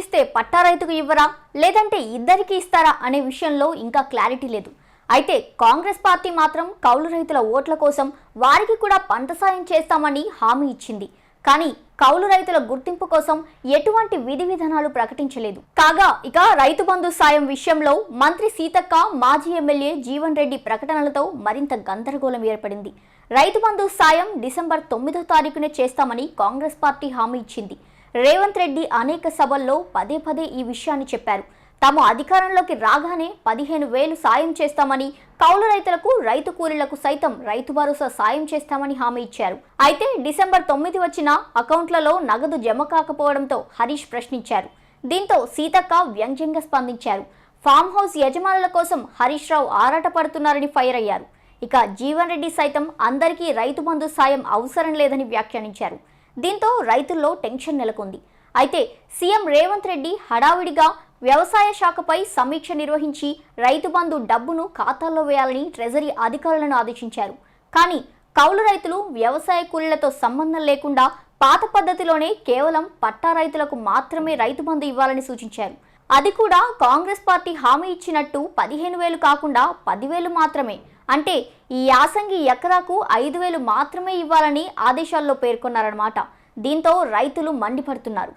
ఇస్తే పట్టా రైతుకు ఇవ్వరా? లేదంటే ఇద్దరికి ఇస్తారా అనే విషయంలో ఇంకా క్లారిటీ లేదు. అయితే కాంగ్రెస్ పార్టీ మాత్రం కౌలు రైతుల ఓట్ల కోసం వారికి కూడా పంట సాయం చేస్తామని హామీ ఇచ్చింది. కానీ కౌలు రైతుల గుర్తింపు కోసం ఎటువంటి విధి విధానాలు ప్రకటించలేదు. కాగా ఇక రైతు బంధు సాయం విషయంలో మంత్రి సీతక్క మాజీ ఎమ్మెల్యే జీవన్ రెడ్డి ప్రకటనలతో మరింత గందరగోళం ఏర్పడింది. రైతు బంధు సాయం డిసెంబర్ తొమ్మిదో తారీఖునే చేస్తామని కాంగ్రెస్ పార్టీ హామీ ఇచ్చింది. రేవంత్ రెడ్డి అనేక సభల్లో పదే పదే ఈ విషయాన్ని చెప్పారు. తాము అధికారంలోకి రాగానే పదిహేను వేలు సాయం చేస్తామని కౌలు రైతులకు రైతు కూలీలకు సైతం రైతు భరోసా సాయం చేస్తామని హామీ ఇచ్చారు. అయితే డిసెంబర్ తొమ్మిది వచ్చిన అకౌంట్లలో నగదు జమ కాకపోవడంతో హరీష్ ప్రశ్నించారు. దీంతో సీతక్క వ్యంగ్యంగా స్పందించారు. ఫామ్ హౌస్ యజమానుల కోసం హరీష్ రావు ఆరాటపడుతున్నారని ఫైర్ అయ్యారు. ఇక జీవన్ రెడ్డి సైతం అందరికీ రైతు బంధు సాయం అవసరం లేదని వ్యాఖ్యానించారు. దీంతో రైతుల్లో టెన్షన్ నెలకొంది. అయితే సీఎం రేవంత్ రెడ్డి హడావిడిగా వ్యవసాయ శాఖపై సమీక్ష నిర్వహించి రైతు బంధు డబ్బును ఖాతాల్లో వేయాలని ట్రెజరీ అధికారులను ఆదేశించారు. కానీ కౌలు రైతులు వ్యవసాయ కూలీలతో సంబంధం లేకుండా పాత పద్ధతిలోనే కేవలం పట్టా రైతులకు మాత్రమే రైతు బంధు ఇవ్వాలని సూచించారు. అది కూడా కాంగ్రెస్ పార్టీ హామీ ఇచ్చినట్టు పదిహేను వేలు కాకుండా పదివేలు మాత్రమే. అంటే ఈ యాసంగి ఎకరాకు ఐదు వేలు మాత్రమే ఇవ్వాలని ఆదేశాల్లో పేర్కొన్నారన్నమాట. దీంతో రైతులు మండిపడుతున్నారు.